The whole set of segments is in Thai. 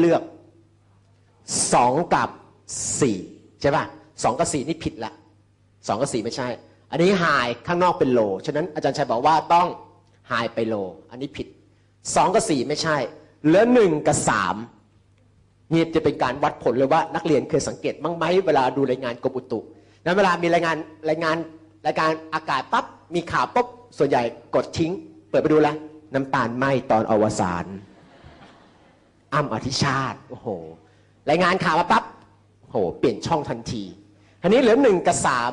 เลือกสองกับสี่ใช่ป่ะสองกับสี่นี่ผิดละสองกับสี่ไม่ใช่ อันนี้ไฮข้างนอกเป็นโล ฉะนั้นอาจารย์ชัยบอกว่าต้องไฮไปโล อันนี้ผิดสองกับสี่ไม่ใช่ เหลือหนึ่งกับสามนี่จะเป็นการวัดผลเลยว่านักเรียนเคยสังเกตบ้างไหมเวลาดูรายงานกรมอุตุนั้นเวลามีรายงานรายงานรายการอากาศปั๊บมีข่าวปุ๊บส่วนใหญ่กดทิ้ง เปิดไปดูแลน้ำตาลไหมตอนอวสาน อ้ำอธิชาติโอ้โหรายงานข่าวมาปั๊บโอ้โห เปลี่ยนช่องทันทีทีนี้เหลือหนึ่งกับสาม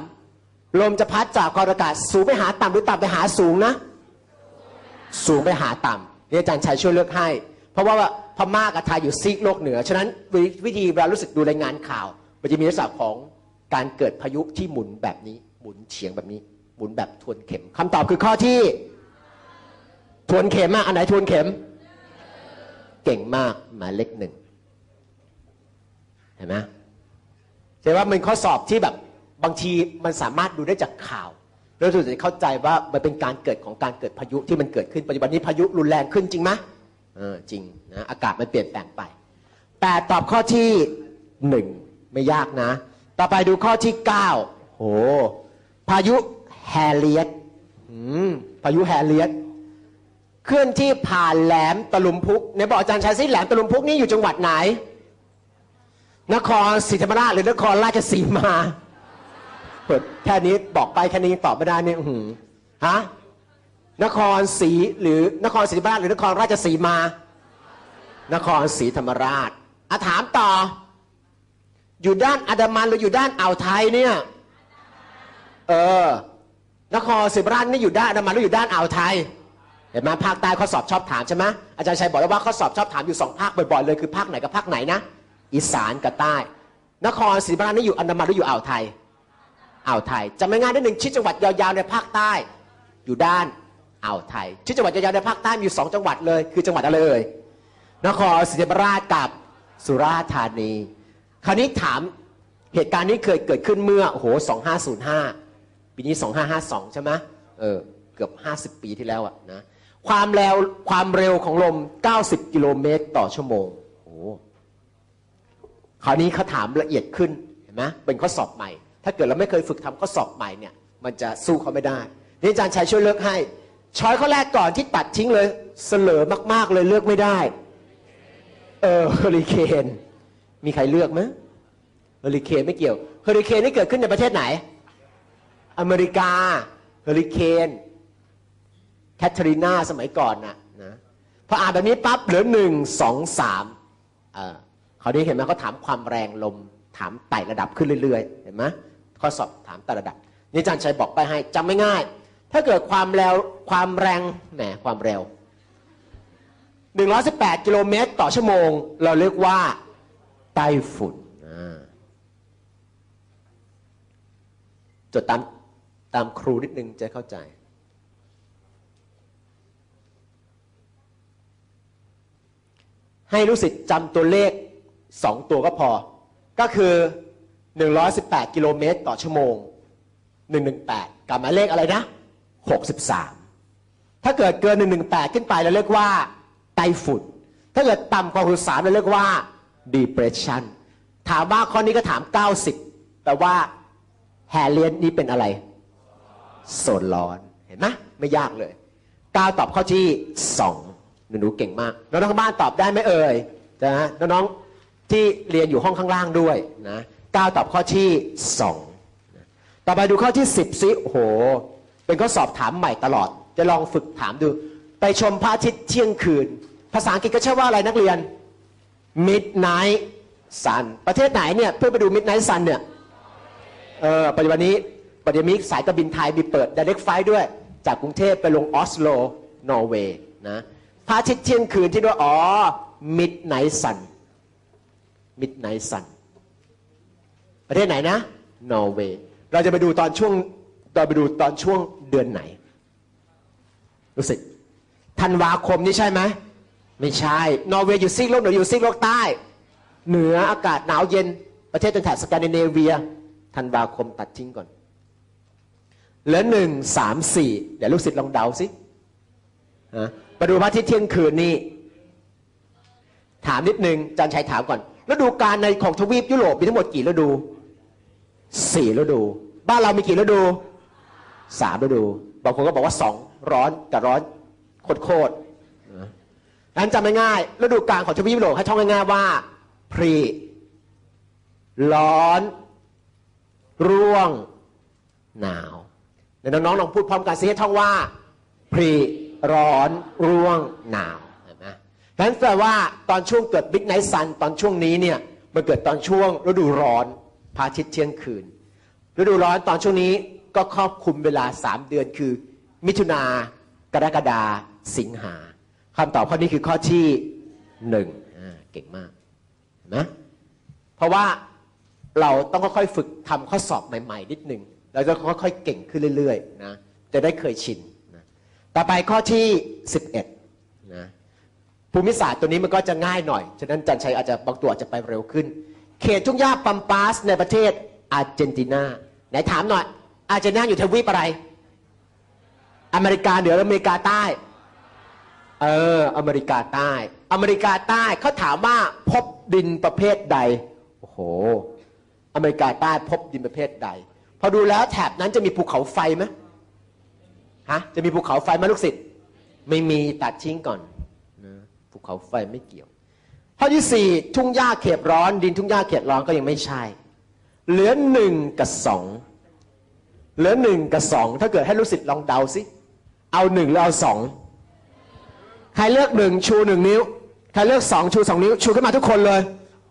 ลมจะพัดจากความอากาศสูงไปหาต่ำหรือต่ำไปหาสูงนะ สูงไปหาต่ำนี่อาจารย์ชัยช่วยเลือกให้ เพราะว่าพม่ากับไทยอยู่ซีกโลกเหนือ ฉะนั้นวิธีเวลารู้สึกดูรายงานข่าว มันจะมีลักษณะของการเกิดพายุที่หมุนแบบนี้ หมุนเฉียงแบบนี้ หมุนแบบทวนเข็มคำตอบคือข้อที่ ทวนเข็มอะอันไหนทวนเข็ม เก่งมากหมายเลขหนึ่งเห็นไหมแสดงว่ามันข้อสอบที่แบบบางทีมันสามารถดูได้จากข่าวแล้วเราจะเข้าใจว่ามันเป็นการเกิดของการเกิดพายุที่มันเกิดขึ้นปัจจุบันนี้พายุรุนแรงขึ้นจริงไหมเออจริงนะอากาศมันเปลี่ยนแปลงไป แต่ตอบข้อที่หนึ่งไม่ยากนะ ต่อไปดูข้อที่เก้าโหพายุแฮเลียตพายุแฮเลียต เคลื่อนที่ผ่านแหลมตะลุมพุกในบอกอาจารย์ชายซิแหลมตะลุมพุกนี่อยู่จังหวัดไหน นครศรีธรรมราชหรือนครราชสีมาเปิดแค่นี้บอกไปแค่นี้ตอบไม่ได้เนี่ยหือฮะนครศรีหรือนครศรีธรรมราชหรือนครราชสีมา นครศรีธรรมราชอะถามต่อ อยู่ด้านอันดามันหรืออยู่ด้านอ่าวไทยเนี่ยเออนครศรีธรรมราชนี่อยู่ด้านอันดามันหรืออยู่ด้านอ่าวไทย เห็นไหมภาคใต้ข้อสอบชอบถามใช่ไหมอาจารย์ชัยบอกแล้วว่าข้อสอบชอบถามอยู่สองภาคบ่อยๆเลยคือภาคไหนกับภาคไหนนะ อีสานกับใต้ นครศรีธรรมราชนี่อยู่อันดามันหรืออยู่อ่าวไทยอ่าวไทยจำง่ายๆได้หนึ่งชื่อจังหวัดยาวๆในภาคใต้ อยู่ด้านอ่าวไทยชื่อจังหวัดยาวๆในภาคใต้มีอยู่สองจังหวัดเลย คือจังหวัดอะไรเอ่ยนครศรีธรรมราชกับสุราษฎร์ธานี คราวนี้ถามเหตุการณ์นี้เคยเกิดขึ้นเมื่อโอ้โห2505 ปีนี้ 2552 ใช่ไหมเออเกือบ 50 ปีที่แล้วอะนะ ความเร็วความเร็วของลม 90 กิโลเมตรต่อชั่วโมงโอ้โหคราวนี้เขาถามละเอียดขึ้นเห็นไหมเป็นข้อสอบใหม่ ถ้าเกิดเราไม่เคยฝึกทำข้อสอบใหม่เนี่ยมันจะสู้เขาไม่ได้นี่อาจารย์ชัยช่วยเลือกให้ช้อยข้อแรกก่อนที่ตัดทิ้งเลยเสลอมากๆเลยเลือกไม่ได้ เออเฮอริเคนมีใครเลือกไหมเฮอริเคนไม่เกี่ยวเฮอริเคนนี่เกิดขึ้นในประเทศไหน อเมริกาเฮอริเคน แคทเธอรีนาสมัยก่อนนะนะพออ่านแบบนี้ปั๊บเหลือหนึ่งสองสามเออคราวนี้เห็นไหมเขาถามความแรงลมถามไต่ระดับขึ้นเรื่อยๆ เห็นไหมข้อสอบถามไต่ระดับ นี่อาจารย์ชัยบอกไปให้จำไม่ง่าย ถ้าเกิดความเร็วความแรงแหมความเร็ว 118 กิโลเมตรต่อชั่วโมง เราเรียกว่าไต้ฝุ่นจดตามตามครูนิดนึงจะเข้าใจ ให้รู้สิทธิ์จำตัวเลข 2 ตัวก็พอ ก็คือ 118 กิโลเมตรต่อชั่วโมง 118 กับหมายเลขอะไรนะ 63 ถ้าเกิดเกิน 118 ขึ้นไปเราเรียกว่าไตฝุ่นถ้าเกิดต่ำกว่า 63 เราเรียกว่า depression ถามว่าข้อนี้ก็ถาม 90 แต่ว่าแฮเลียนนี้เป็นอะไร โซนร้อน เห็นไหมไม่ยากเลย ก้าวตอบข้อที่สอง หนูๆเก่งมากน้องๆข้างบ้านตอบได้ไหมเอ่ยนะน้องๆที่เรียนอยู่ห้องข้างล่างด้วยนะก้าวตอบข้อที่สองต่อไปดูข้อที่สิบสิโอ้โห เป็นข้อสอบถามใหม่ตลอด จะลองฝึกถามดู ไปชมพระอาทิตย์เที่ยงคืน ภาษาอังกฤษก็ใช่ว่าอะไรนักเรียน midnight sun ประเทศไหนเนี่ยเพื่อไปดู midnight sun เนี่ยเออปัจจุบันนี้ปัจจุบันนี้สายการบินไทยมีเปิด direct flight ด้วย จากกรุงเทพไปลงออสโล นอร์เวย์นะ พระอาทิตย์เที่ยงคืนที่ด้วยอ๋อ midnight sun midnight sun ประเทศไหนนะ นอร์เวย์ เราจะไปดูตอนช่วงเราไปดูตอนช่วงเดือนไหน รู้สึกธันวาคมนี่ใช่ไหม ไม่ใช่ นอร์เวย์อยู่ซีกโลกเหนืออยู่ซีกโลกใต้ เหนืออากาศหนาวเย็น ประเทศเป็นแถบสแกนดิเนเวีย ธันวาคมตัดทิ้งก่อน เหลือหนึ่งสามสี่เดี๋ยวลูกศิษย์ลองเดาสิฮะ มาดูพระอาทิตย์เที่ยงคืนนี่ถามนิดนึงจารย์ชัยถามก่อนฤดูกาลในของทวีปยุโรปมีทั้งหมดกี่ฤดูสี่ฤดู บ้านเรามีกี่ฤดูสามฤดู บางคนก็บอกว่าสองร้อนกับร้อนโคตรๆนะนั้นจำง่ายๆฤดูกาลของทวีปยุโรปให้ท่องง่ายๆว่าพรีร้อน ร่วง หนาวเดี๋ยวน้องๆลองพูดพร้อมกันสิให้ท่องว่าพรี ร้อนร่วงหนาวเห็นไหมนั้นแปลว่าตอนช่วงเกิดบิ๊กไนท์ซันตอนช่วงนี้เนี่ยมันเกิดตอนช่วงฤดูร้อนพระอาทิตย์เที่ยงคืน ฤดูร้อนตอนช่วงนี้ก็ครอบคลุมเวลาสามเดือนคือ มิถุนากรกฎาสิงหาคำตอบข้อนี้คือข้อที่หนึ่งเก่งมากเห็นไหมเพราะว่าเราต้องค่อยๆฝึกทำข้อสอบใหม่ ๆ นิดหนึ่งเราจะค่อยๆเก่งขึ้นเรื่อยๆนะจะได้เคยชิน ต่อไปข้อที่ 11นะภูมิศาสตร์ตัวนี้มันก็จะง่ายหน่อย ฉะนั้นจันชัยอาจจะบางตัวอาจจะไปเร็วขึ้น เขตทุ่งหญ้าปัมปาสในประเทศอาร์เจนตินา ไหนถามหน่อย อาร์เจนตินาอยู่ทวีปอะไร อเมริกาเหนือหรืออเมริกาใต้ เออ อเมริกาใต้ อเมริกาใต้เขาถามว่าพบดินประเภทใด โอ้โห อเมริกาใต้พบดินประเภทใด พอดูแล้วแถบนั้นจะมีภูเขาไฟไหม ฮะจะมีภูเขาไฟไหมลูกศิษย์ไม่มีตัดทิ้งก่อนนะภูเขาไฟไม่เกี่ยว ข้อที่สี่ทุ่งหญ้าเขตร้อน ดินทุ่งหญ้าเขตร้อนก็ยังไม่ใช่ เหลือหนึ่งกับสองเหลือหนึ่งกับสองถ้าเกิดให้ลูกศิษย์ลองเดาสิเอาหนึ่งหรือเอาสองใครเลือกหนึ่งชูหนึ่งนิ้วใครเลือกสองชูสองนิ้ว ชูขึ้นมาทุกคนเลย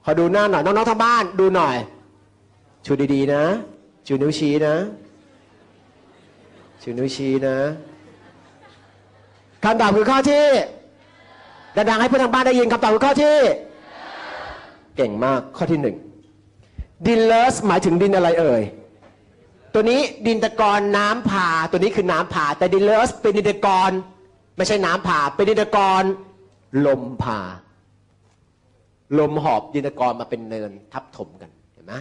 ขอดูหน้าหน่อยน้องๆทางบ้าน ดูหน่อย ชูดีๆนะ ชูนิ้วชี้นะ ชูนิ้วชี้นะคำตอบคือข้อที่ดังๆให้เพื่อนทางบ้านได้ยินคำตอบคือข้อที่ เก่งมากข้อที่หนึ่งดินเลสหมายถึงดินอะไรเอ่ยตัวนี้ดินตะกอนน้ำผ่าตัวนี้คือน้ำผ่าแต่ดินเลสเป็นดินตะกอนไม่ใช่น้ำผ่าเป็นดินตะกอนลมผ่าลมหอบดินตะกอนมาเป็นเนินทับถมกันเห็นไหม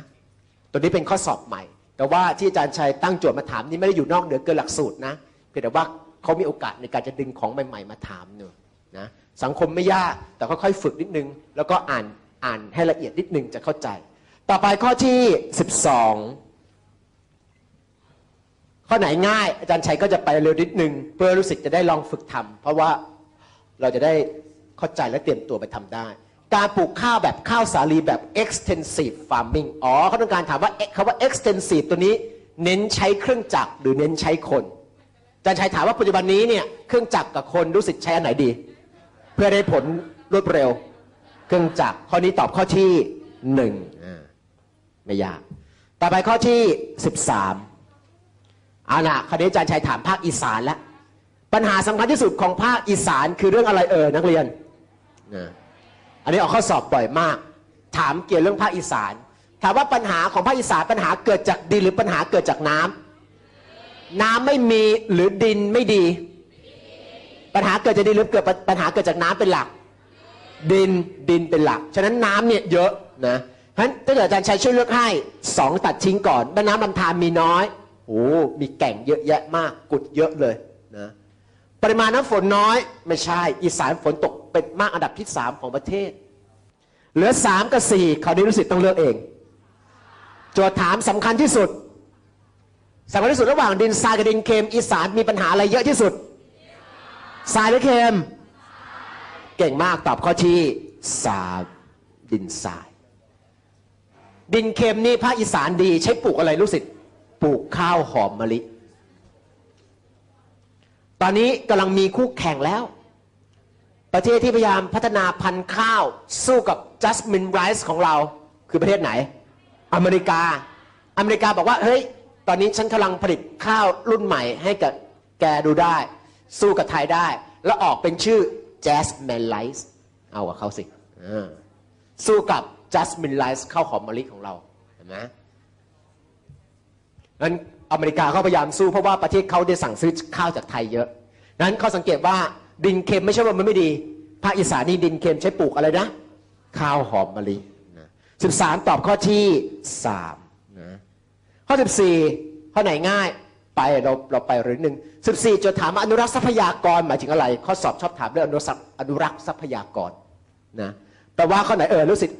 ตัวนี้เป็นข้อสอบใหม่ แต่ว่าที่อาจารย์ชัยตั้งโจทย์มาถามนี่ไม่ได้อยู่นอกเหนือเกินหลักสูตรนะเพียงแต่ว่าเขามีโอกาสในการจะดึงของใหม่ ๆ มาถามเนอะนะสังคมไม่ยากแต่ค่อยๆฝึกนิดนึง แล้วก็อ่านอ่านให้ละเอียดนิดนึงจะเข้าใจ ต่อไปข้อที่ 12 ข้อไหนง่าย อาจารย์ชัยก็จะไปเร็วนิดนึง เพื่อรู้สึกจะได้ลองฝึกทำเพราะว่าเราจะได้เข้าใจและเตรียมตัวไปทำได้ การปลูกข้าวแบบข้าวสาลีแบบ extensive farming อ๋อเขาต้องการถามว่าคำว่า extensive ตัวนี้เน้นใช้เครื่องจักรหรือเน้นใช้คนอาจารย์ชัยถามว่าปัจจุบันนี้เนี่ยเครื่องจักรกับคนรู้สึกใช้อันไหนดี เพื่อได้ผลรวดเร็ว เครื่องจักรข้อนี้ตอบข้อที่หนึ่งอ่าไม่ยาก ต่อไปข้อที่สิบสามเอาล่ะคราวนี้อาจารย์ชัยถามภาคอีสานแล้วปัญหาสำคัญที่สุดของภาคอีสานคือเรื่องอะไรเอ่ยนักเรียนนะ อันนี้ออกข้อสอบบ่อยมาก ถามเกี่ยวเรื่องภาคอีสาน ถามว่าปัญหาของภาคอีสานปัญหาเกิดจากดินหรือปัญหาเกิดจากน้ำน้ำไม่มีหรือดินไม่ดี ปัญหาเกิดจากดินหรือเกิดปัญหาเกิดจากน้ำเป็นหลัก ดินดินเป็นหลัก ฉะนั้นน้ำเนี่ยเยอะนะเพราะฉะนั้นถ้าเกิดอาจารย์ชัยช่วยเลือกให้สองตัดทิ้งก่อนแม่น้ำลำธารมีน้อยโอ้มีแก่งเยอะแยะมากกุดเยอะเลยนะปริมาณน้ำฝนน้อยไม่ใช่ อีสานฝนตกเป็นมากอันดับที่สามของประเทศ เหลือสามกับสี่คราวนี้รู้สึกต้องเลือกเอง โจทย์ถามสำคัญที่สุดสำคัญที่สุดระหว่างดินทรายกับดินเค็มอีสานมีปัญหาอะไรเยอะที่สุดทรายหรือเค็มเก่งมากตอบข้อที่สามดินทราย ดินเค็มนี่ภาคอีสานดีใช้ปลูกอะไรรู้สิปลูกข้าวหอมมะลิ ตอนนี้กำลังมีคู่แข่งแล้ว ประเทศที่พยายามพัฒนาพันธุ์ข้าวสู้กับ จัสมินไรซ์ของเราคือประเทศไหน อเมริกา อเมริกาบอกว่า เฮ้ย ตอนนี้ฉันกำลังผลิตข้าวรุ่นใหม่ให้กับแกดูได้ สู้กับไทยได้ แล้วออกเป็นชื่อ Jasmine Rice เอากับเขาสิสู้กับ Jasmine Rice ข้าวหอมมะลิของเราเห็นไหมนั้นอเมริกาเขาพยายามสู้เพราะว่าประเทศเขาได้สั่งซื้อข้าวจากไทยเยอะ นั้นเขาสังเกตว่าดินเค็มไม่ใช่ว่ามันไม่ดี ภาคอีสานนี่ดินเค็มใช้ปลูกอะไรนะ ข้าวหอมมะลิสิบสามตอบข้อที่3นะข้อ 14 ข้อไหนง่ายไปเราเราไปเรื่อหนึ่ง14 จะถามว่าอนุรักษ์ทรัพยากรหมายถึงอะไร ข้อสอบชอบถามเรื่องอนุรักษ์อนุรักษ์ทรัพยากรนะแต่ว่าข้อไหนเออรู้สิทธิ์